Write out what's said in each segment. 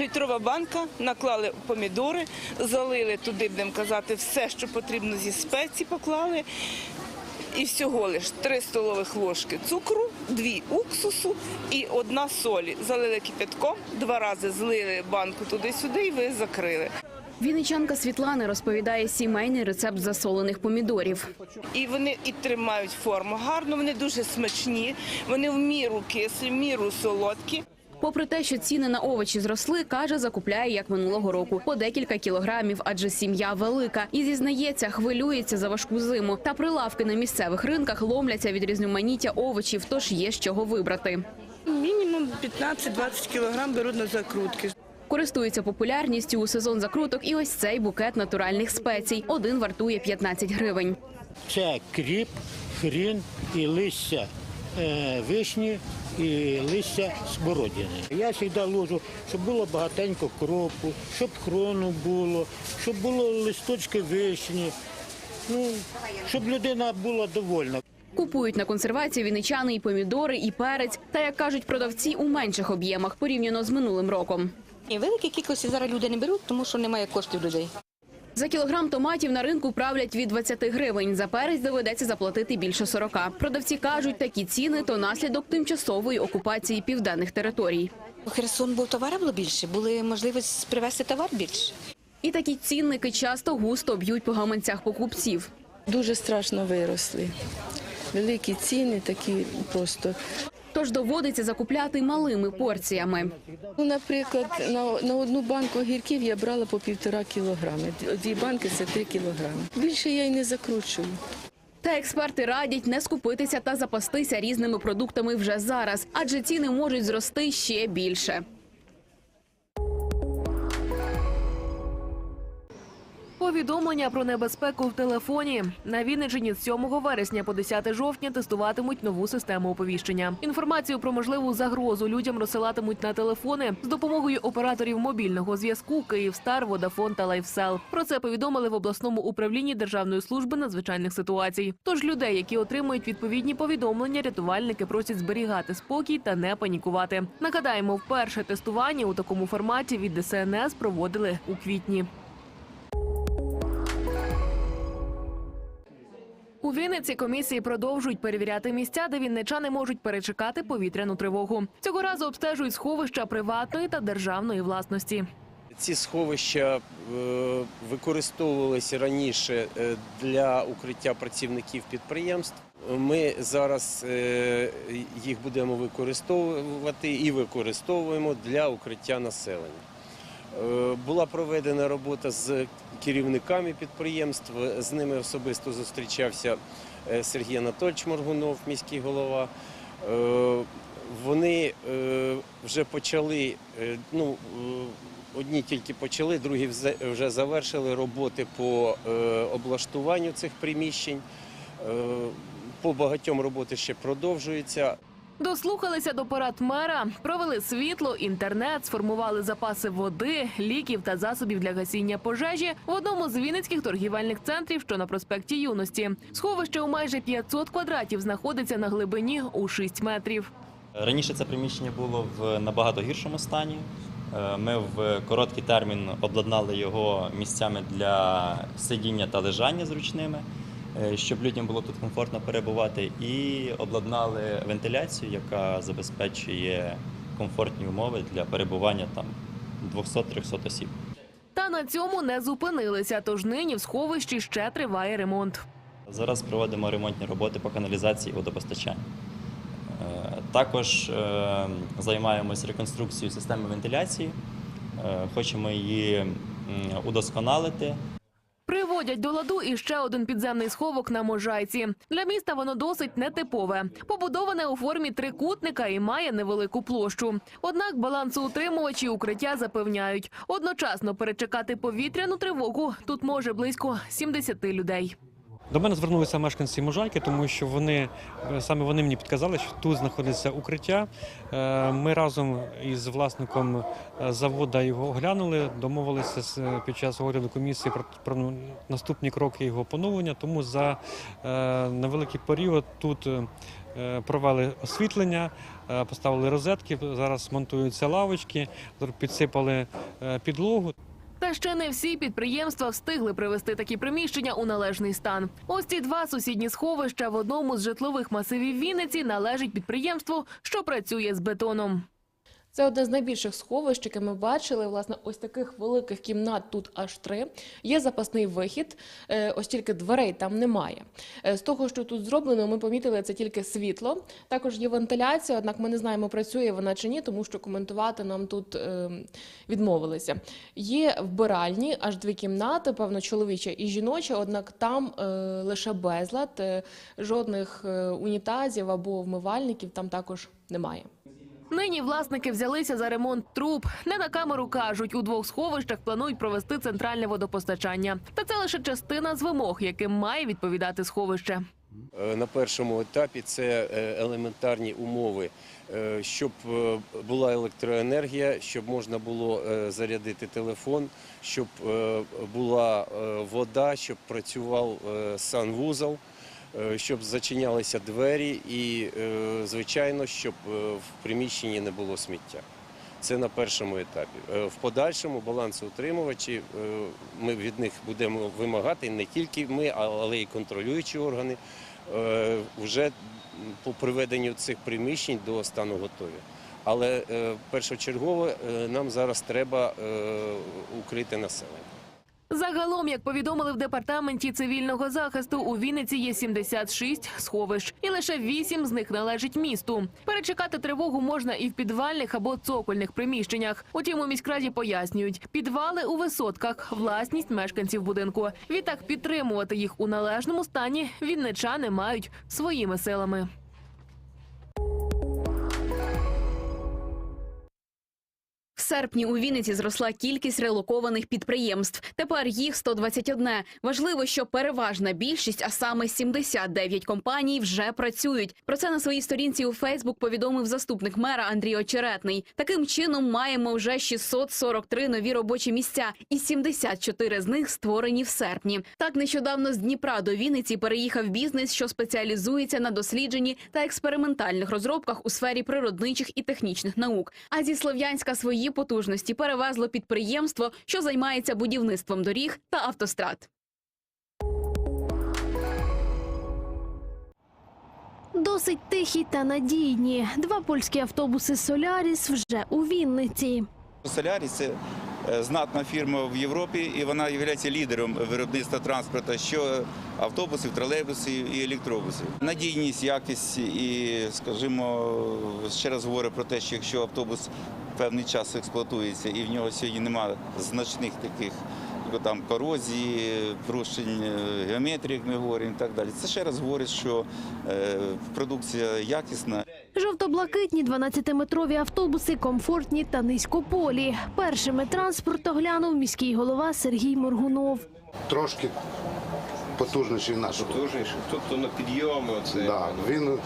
Трьохлітрова банка, наклали помідори, залили туди, будемо казати, все, що потрібно зі спецій поклали. І всього лиш 3 столових ложки цукру, 2 уксусу і одна солі. Залили кипятком, два рази злили банку туди-сюди і ви закрили. Вінничанка Світлана розповідає сімейний рецепт засолених помідорів. І вони і тримають форму гарно, вони дуже смачні, вони в міру кислі, в міру солодкі. Попри те, що ціни на овочі зросли, каже, закупляє як минулого року по декілька кілограмів, адже сім'я велика. І зізнається, хвилюється за важку зиму. Та прилавки на місцевих ринках ломляться від різноманіття овочів, тож є з чого вибрати. Мінімум 15-20 кілограм беруть на закрутки. Користується популярністю у сезон закруток і ось цей букет натуральних спецій. Один вартує 15 гривень. Це кріп, хрін і листя вишні і листя смородини. Я завжди ложу, щоб було багатенько кропу, щоб хрону було, щоб було листочки вишні. Ну, щоб людина була довольна. Купують на консервацію вінничани і помідори, і перець. Та як кажуть продавці, у менших об'ємах порівняно з минулим роком. І великі кількості зараз люди не беруть, тому що немає коштів людей. За кілограм томатів на ринку правлять від 20 гривень. За перець доведеться заплатити більше 40. Продавці кажуть, такі ціни то наслідок тимчасової окупації південних територій. Херсон був товару було більше, були можливість привезти товар більше. І такі цінники часто густо б'ють по гаманцях покупців. Дуже страшно виросли. Великі ціни такі просто. Тож доводиться закупляти малими порціями. Ну, наприклад, на, на одну банку огірків я брала по півтора кілограми. Дві банки це три кілограми. Більше я й не закручую. Та експерти радять не скупитися та запастися різними продуктами вже зараз, адже ціни можуть зрости ще більше. Повідомлення про небезпеку в телефоні на Вінниччині з 7 вересня по 10 жовтня тестуватимуть нову систему оповіщення. Інформацію про можливу загрозу людям розсилатимуть на телефони з допомогою операторів мобільного зв'язку Київстар, Водафон та Лайфсел. Про це повідомили в обласному управлінні Державної служби надзвичайних ситуацій. Тож людей, які отримують відповідні повідомлення, рятувальники просять зберігати спокій та не панікувати. Нагадаємо, вперше тестування у такому форматі від ДСНС проводили у квітні. У Вінниці комісії продовжують перевіряти місця, де вінничани можуть перечекати повітряну тривогу. Цього разу обстежують сховища приватної та державної власності. Ці сховища е, використовувалися раніше е, для укриття працівників підприємств. Ми зараз е, їх будемо використовувати і використовуємо для укриття населення. Була проведена робота з керівниками підприємств. З ними особисто зустрічався е, Сергій Анатольович Моргунов, міський голова. Е, Вони е, вже почали, ну, одні тільки почали, другі вже завершили роботи по облаштуванню цих приміщень. По багатьом роботи ще продовжуються. Дослухалися до порад мера, провели світло, інтернет, сформували запаси води, ліків та засобів для гасіння пожежі в одному з вінницьких торгівельних центрів, що на проспекті Юності. Сховище у майже 500 квадратів знаходиться на глибині у 6 метрів. Раніше це приміщення було в набагато гіршому стані. Е, Ми в короткий термін обладнали його місцями для сидіння та лежання зручними, щоб людям було тут комфортно перебувати, і обладнали вентиляцію, яка забезпечує комфортні умови для перебування там 200-300 осіб. Та на цьому не зупинилися. Тож нині в сховищі ще триває ремонт. Зараз проводимо ремонтні роботи по каналізації і водопостачанню. Е, Також е, займаємось реконструкцією системи вентиляції. Е, Хочемо її удосконалити. Приводять до ладу і ще один підземний сховок на Можайці. Для міста воно досить нетипове. Побудоване у формі трикутника і має невелику площу. Однак балансоутримувачі укриття запевняють, одночасно перечекати повітряну тривогу тут може близько 70 людей. До мене звернулися мешканці Можайки, тому що вони е, саме вони мені підказали, що тут знаходиться укриття. Е, Ми разом із власником е, заводу його оглянули, домовилися під час огляду комісії про, наступні кроки його поновлення. Тому за невеликий період тут провели освітлення, поставили розетки. Зараз монтуються лавочки, підсипали підлогу. Та ще не всі підприємства встигли привести такі приміщення у належний стан. Ось ці два сусідні сховища в одному з житлових масивів Вінниці належить підприємству, що працює з бетоном. Це одне з найбільших сховищ, яке ми бачили. Власне, ось таких великих кімнат тут аж три. Є запасний вихід, е, ось тільки дверей там немає. Е, З того, що тут зроблено, ми помітили це тільки світло. Також є вентиляція, однак ми не знаємо, працює вона чи ні, тому що коментувати нам тут е, відмовилися. Є вбиральні, аж дві кімнати, певно, чоловіча і жіноча, однак там е, лише безлад, жодних унітазів або вмивальників там також немає. Нині власники взялися за ремонт труб. Не на камеру кажуть, у двох сховищах планують провести центральне водопостачання. Та це лише частина з вимог, яким має відповідати сховище. Е, На першому етапі це е, елементарні умови, е, щоб була електроенергія, щоб можна було зарядити телефон, щоб була вода, щоб працював санвузол, щоб зачинялися двері і, е, звичайно, щоб е, в приміщенні не було сміття. Це на першому етапі. Е, В подальшому балансоутримувачі е, ми від них будемо вимагати не тільки ми, але й контролюючі органи е, вже по приведенню цих приміщень до стану готові. Але е, першочергово е, нам зараз треба е, укрити населення. Загалом, як повідомили в департаменті цивільного захисту, у Вінниці є 76 сховищ, і лише 8 з них належить місту. Перечекати тривогу можна і в підвальних або цокольних приміщеннях. Утім, у міськраді пояснюють, підвали у висотках власність мешканців будинку. Відтак підтримувати їх у належному стані вінничани мають своїми силами. Серпні у Вінниці зросла кількість релокованих підприємств. Тепер їх 121. Важливо, що переважна більшість, а саме 79 компаній, вже працюють. Про це на своїй сторінці у Фейсбук повідомив заступник мера Андрій Очеретний. Таким чином маємо вже 643 нові робочі місця, і 74 з них створені в серпні. Так нещодавно з Дніпра до Вінниці переїхав бізнес, що спеціалізується на дослідженні та експериментальних розробках у сфері природничих і технічних наук. А зі Слов'янська свої потужності перевезло підприємство, що займається будівництвом доріг та автострад. Досить тихі та надійні. Два польські автобуси Соляріс вже у Вінниці. Соляріс це знатна фірма в Європі, і вона є лідером виробництва транспорту, що автобусів, тролейбусів і електробусів. Надійність, якість і, скажімо, ще раз говорю про те, що якщо автобус певний час експлуатується і в нього сьогодні немає значних таких як там корозії, порушень е, геометрії, як ми говоримо, і так далі. Це ще раз говорить, що е, продукція якісна. Жовто-блакитні 12-метрові автобуси комфортні та низькополі. Першими транспорт оглянув міський голова Сергій Моргунов. Трошки потужніший наш. Потужніше, тобто на підйоми оце. Да, він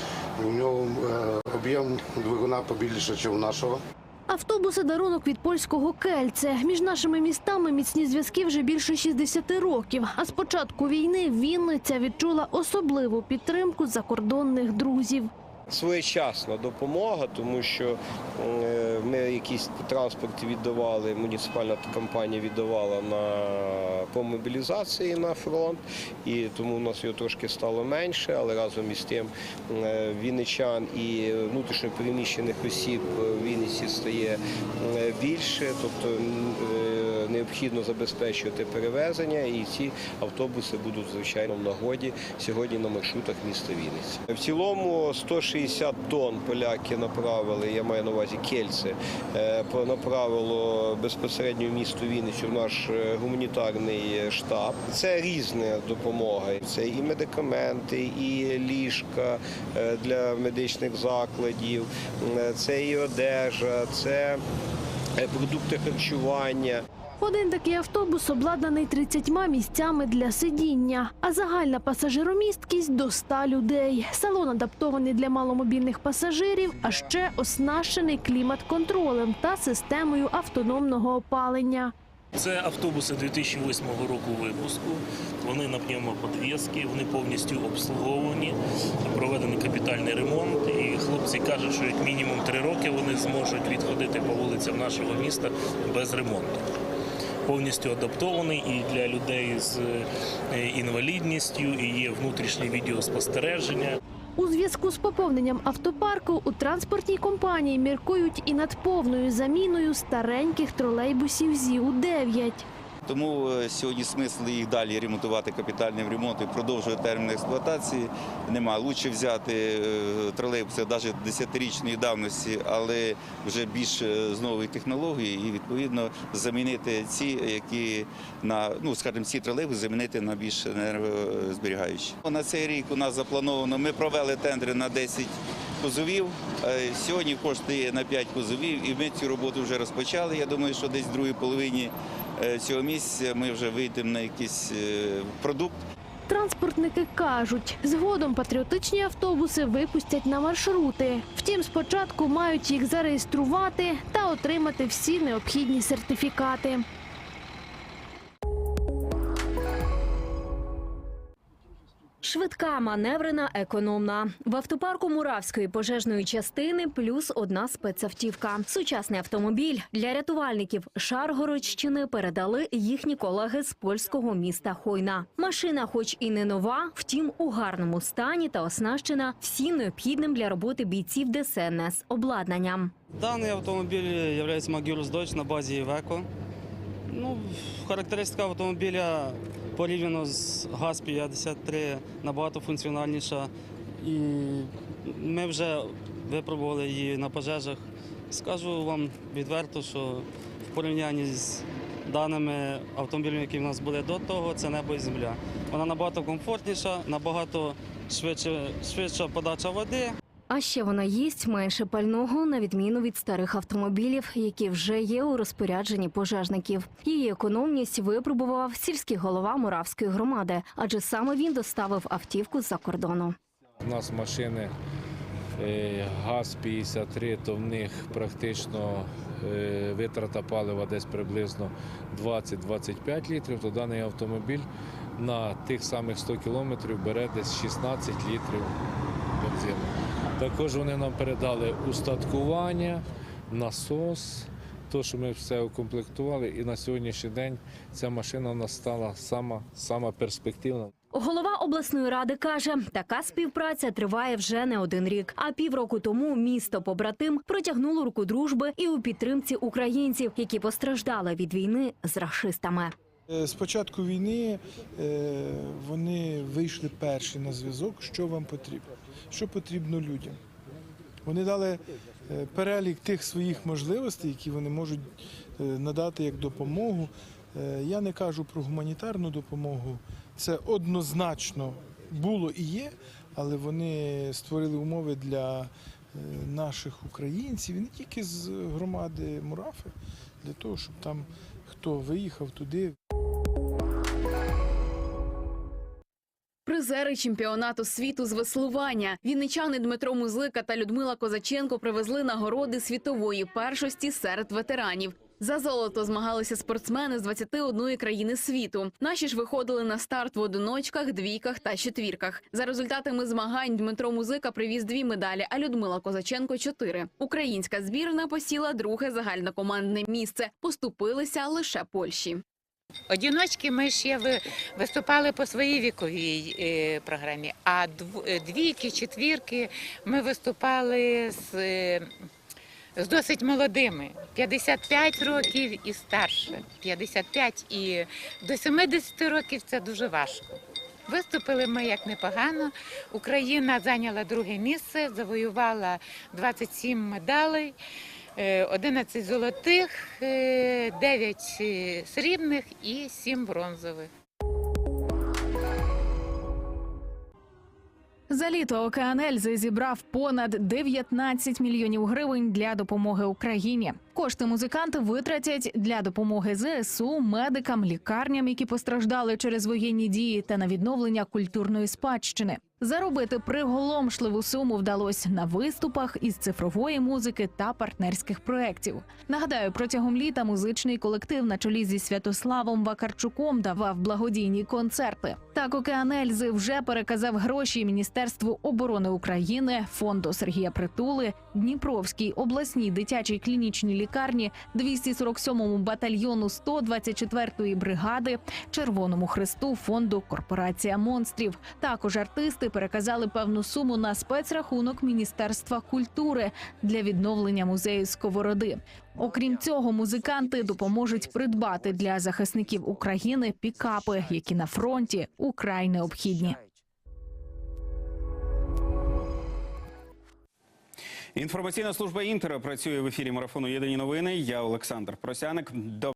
у нього е, об'єм двигуна побільше, ніж у нашого. Автобуси дарунок від польського кельце. Між нашими містами міцні зв'язки вже більше 60 років. А з початку війни Вінниця відчула особливу підтримку закордонних друзів. Своєчасна допомога, тому що е, ми якийсь транспорт віддавали, муніципальна компанія віддавала на по мобілізації на фронт, і тому у нас його трошки стало менше, але разом із тим е, вінничан і внутрішньопереміщених осіб в Вінниці стає е, більше, тобто необхідно забезпечувати перевезення, і ці автобуси будуть звичайно в нагоді сьогодні на маршрутах міста Вінниці. В цілому 160 тонн поляки направили, я маю на увазі кельце, е, направило безпосередньо місто Вінницю в наш е, гуманітарний штаб. Це різна допомога. Це і медикаменти, і ліжка е, для медичних закладів, це і одежа, це продукти харчування. Один такий автобус обладнаний 30 місцями для сидіння, а загальна пасажиромісткість до 100 людей. Салон адаптований для маломобільних пасажирів, а ще оснащений клімат-контролем та системою автономного опалення. Це автобуси 2008 року випуску. Вони на пневмоподвіски, вони повністю обслуговувані, проведений капітальний ремонт. І хлопці кажуть, що як мінімум три роки вони зможуть відходити по вулицям нашого міста без ремонту. Повністю адаптований і для людей з е, інвалідністю, і є внутрішнє відеоспостереження. У зв'язку з поповненням автопарку у транспортній компанії міркують і над повною заміною стареньких тролейбусів ЗІУ-9. Тому е, сьогодні смисл їх далі ремонтувати капітальним ремонтом, продовжувати термін експлуатації. Нема. Лучше взяти е, тролейбуси навіть 10-річної давності, але вже більш е, з нової технології, і відповідно замінити ці, які на ну скажімо, ці тролейбуси замінити на більш енергозберігаючі. На цей рік у нас заплановано. Ми провели тендри на 10 кузовів. Сьогодні кошти на 5 кузовів, і ми цю роботу вже розпочали. Я думаю, що десь в другій половині цього місяця ми вже вийдемо на якийсь е, продукт. Транспортники кажуть, згодом патріотичні автобуси випустять на маршрути. Втім, спочатку мають їх зареєструвати та отримати всі необхідні сертифікати. Швидка, маневрена, економна. В автопарку Муравської пожежної частини плюс одна спецавтівка. Сучасний автомобіль для рятувальників Шаргородщини передали їхні колеги з польського міста Хойна. Машина, хоч і не нова, втім у гарному стані та оснащена всім необхідним для роботи бійців ДСНС обладнанням. Даний автомобіль є Magirus Deutsch на базі Iveco. Ну, характеристика автомобіля порівняно з ГАЗ-53 набагато функціональніша. І ми вже випробували її на пожежах. Скажу вам відверто, що в порівнянні з даними автомобілями, які в нас були до того, це небо і земля. Вона набагато комфортніша, набагато швидше, швидша подача води. А ще вона їсть менше пального на відміну від старих автомобілів, які вже є у розпорядженні пожежників. Її економність випробував сільський голова Муравської громади, адже саме він доставив автівку з-за кордону. У нас машини е, ГАЗ-53, то в них практично е, витрата палива десь приблизно 20-25 літрів, то даний автомобіль на тих самих 100 кілометрів бере десь 16 літрів бензину. Також вони нам передали устаткування, насос, то, що ми все укомплектували, і на сьогоднішній день ця машина у нас стала сама, сама перспективна. Голова обласної ради каже, така співпраця триває вже не один рік. А півроку тому місто побратим протягнуло руку дружби і у підтримці українців, які постраждали від війни з рашистами. Е, З початку війни е, вони вийшли перші на зв'язок, що вам потрібно, що потрібно людям. Вони дали е, перелік тих своїх можливостей, які вони можуть надати як допомогу. Я не кажу про гуманітарну допомогу. Це однозначно було і є, але вони створили умови для наших українців, і не тільки з громади Мурафи, для того, щоб там хто виїхав туди, Призери чемпіонату світу з веслування. Вінничани Дмитро Музлика та Людмила Козаченко привезли нагороди світової першості серед ветеранів. За золото змагалися спортсмени з 21 країни світу. Наші ж виходили на старт в одиночках, двійках та четвірках. За результатами змагань Дмитро Музика привіз дві медалі, а Людмила Козаченко чотири. Українська збірна посіла друге загальнокомандне місце. Поступилися лише Польщі. Одіночки ми ще ви- виступали по своїй віковій е, програмі, а е, двійки, четвірки ми виступали з, е, з досить молодими. 55 років і старше. 55 і до 70 років це дуже важко. Виступили ми як непогано. Україна зайняла друге місце, завоювала 27 медалей. Е, 11 золотих, 9 срібних і 7 бронзових. За літо океан Ельзи зібрав понад 19 мільйонів гривень для допомоги Україні. Кошти музиканти витратять для допомоги ЗСУ, медикам, лікарням, які постраждали через воєнні дії, та на відновлення культурної спадщини. Заробити приголомшливу суму вдалося на виступах із цифрової музики та партнерських проєктів. Нагадаю, протягом літа музичний колектив на чолі зі Святославом Вакарчуком давав благодійні концерти. Так, Океан Ельзи вже переказав гроші Міністерству оборони України, фонду Сергія Притули, Дніпровській обласній дитячій клінічній лікарні, 247-му батальйону 124-ї бригади, Червоному Хресту, фонду Корпорація монстрів. Також артисти переказали певну суму на спецрахунок Міністерства культури для відновлення музею Сковороди. Окрім цього, музиканти допоможуть придбати для захисників України пікапи, які на фронті украй необхідні. Інформаційна служба Інтера працює в ефірі марафону Єдині новини. Я Олександр Просяник. До